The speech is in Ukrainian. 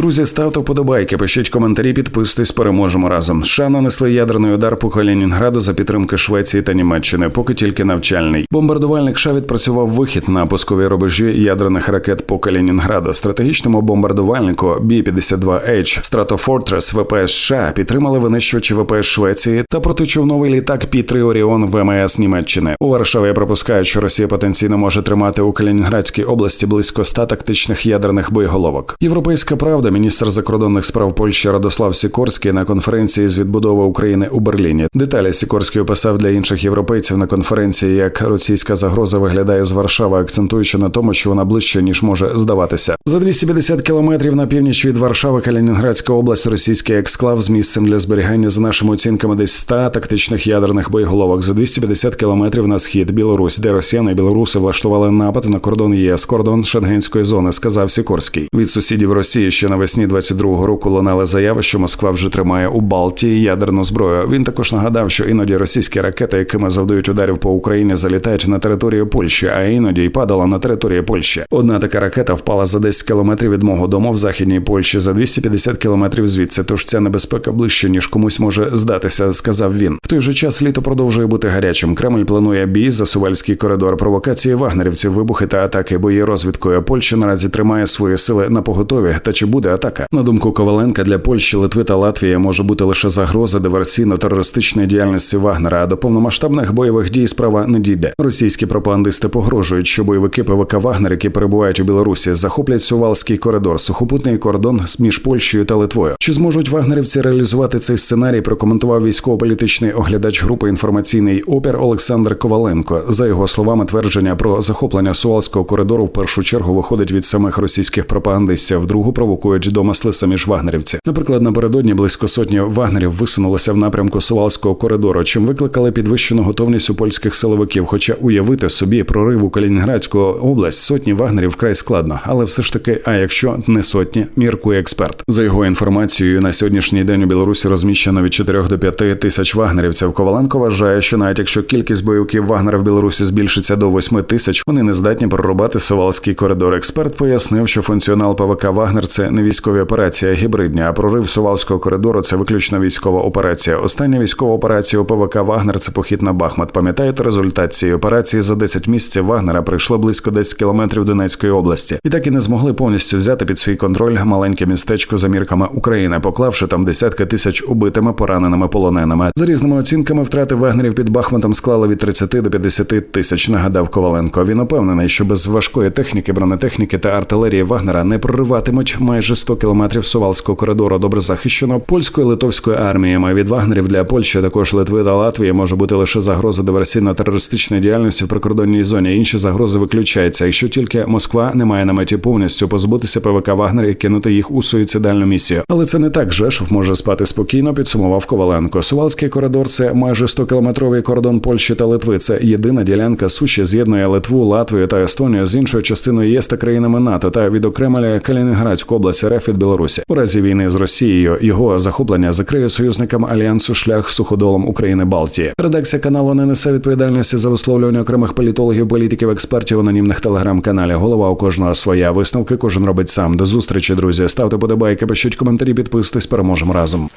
Друзі, ставте вподобайки, пишіть коментарі, підписуйтесь, переможемо разом. США нанесли ядерний удар по Калінінграду за підтримки Швеції та Німеччини, поки тільки навчальний. Бомбардувальник США відпрацював вихід на пускові рубежі ядерних ракет по Калінінграду. Стратегічному бомбардувальнику B-52H Stratofortress ВПС США підтримали винищувачі ВПС Швеції та протичовновий літак Пі-3 Оріон ВМС Німеччини. У Варшаві припускають, що Росія потенційно може тримати у Калінінградській області близько 100 тактичних ядерних боєголовок. Європейська правда, міністр закордонних справ Польщі Радослав Сікорський на конференції з відбудови України у Берліні. Деталі Сікорський описав для інших європейців на конференції, як російська загроза виглядає з Варшави, акцентуючи на тому, що вона ближче ніж може здаватися. За 250 кілометрів на північ від Варшави Калінінградська область, російський ексклав з місцем для зберігання за нашими оцінками десь 100 тактичних ядерних боєголовок. За 250 кілометрів на схід Білорусь, де росіяни і білоруси влаштували напад на кордон ЄС, кордон Шенгенської зони, сказав Сікорський. Від сусідів Росії ще навесні 22-го року лунали заяви, що Москва вже тримає у Балтії ядерну зброю. Він також нагадав, що іноді російські ракети, якими завдають ударів по Україні, залітають на територію Польщі, а іноді й падала на території Польщі. Одна така ракета впала за 10 кілометрів від мого дому в західній Польщі за 250 кілометрів звідси. Тож ця небезпека ближче ніж комусь може здатися, сказав він. В той же час літо продовжує бути гарячим. Кремль планує бій за сувальський коридор, провокації вагнерівців, вибухи та атаки, бої розвідкою. Польща наразі тримає свої сили на поготові. Та чи буде атака? На думку Коваленка, для Польщі, Литви та Латвії може бути лише загроза диверсійно-терористичної діяльності Вагнера. А до повномасштабних бойових дій справа не дійде. Російські пропагандисти погрожують, що бойовики ПВК Вагнер, які перебувають у Білорусі, захоплять Сувалський коридор, сухопутний кордон між Польщею та Литвою. Чи зможуть вагнерівці реалізувати цей сценарій? Прокоментував військово-політичний оглядач групи інформаційний опір Олександр Коваленко. За його словами, твердження про захоплення Сувалського коридору в першу чергу виходить від самих російських пропагандистів. Другу провокують домисли самі ж вагнерівці. Наприклад, напередодні близько сотні вагнерів висунулися в напрямку Сувалського коридору, чим викликали підвищену готовність у польських силовиків. Хоча уявити собі прорив у Калінінградську область сотні вагнерів вкрай складно, але все ж таки, а якщо не сотні, міркує експерт. За його інформацією, на сьогоднішній день у Білорусі розміщено від 4 до 5 тисяч вагнерівців. Коваленко вважає, що навіть якщо кількість бойовиків Вагнера в Білорусі збільшиться до 8 тисяч, вони не здатні прорубати Сувалський коридор. Експерт пояснив, що функціонал ПВК Вагнер це не військові операції, гібридні, а прорив Сувалського коридору це виключно військова операція. Остання військова операція у ПВК Вагнер це похід на Бахмут. Пам'ятаєте результат цієї операції за 10 місяців Вагнера прийшло близько 10 кілометрів Донецької області, і так і не змогли повністю взяти під свій контроль маленьке містечко за мірками України, поклавши там десятки тисяч убитими, пораненими полоненими. За різними оцінками втрати вагнерів під Бахмутом склали від 30 до 50 тисяч. Нагадав Коваленко. Він упевнений, що без важкої техніки, бронетехніки та артилерії Вагнера не прориватимуть майже 100 кілометрів Сувалського коридору, добре захищено польською литовською арміями. Від вагнерів для Польщі, також Литви та Латвії може бути лише загроза диверсійно-терористичної діяльності в прикордонній зоні. Інші загрози виключаються, якщо тільки Москва не має на меті повністю позбутися ПВК Вагнера і кинути їх у суїцидальну місію. Але це не так. Жешов може спати спокійно. Підсумував Коваленко. Сувалський коридор це майже 100-кілометровий кордон Польщі та Литви. Це єдина ділянка суші з'єднує Литву, Латвію та Естонію з іншою частиною ЄС та країнами НАТО та відокремлює Калінінградську область РФ від Білорусі. У разі війни з Росією його захоплення закриє союзникам альянсу шлях суходолом України Балтії. Редакція каналу не несе відповідальності за висловлювання окремих політологів, політиків, експертів анонімних телеграм-каналів. Голова у кожного своя висновки. Кожен робить сам. До зустрічі, друзі. Ставте подобайки, пишіть коментарі, підписуйтесь. Переможемо разом.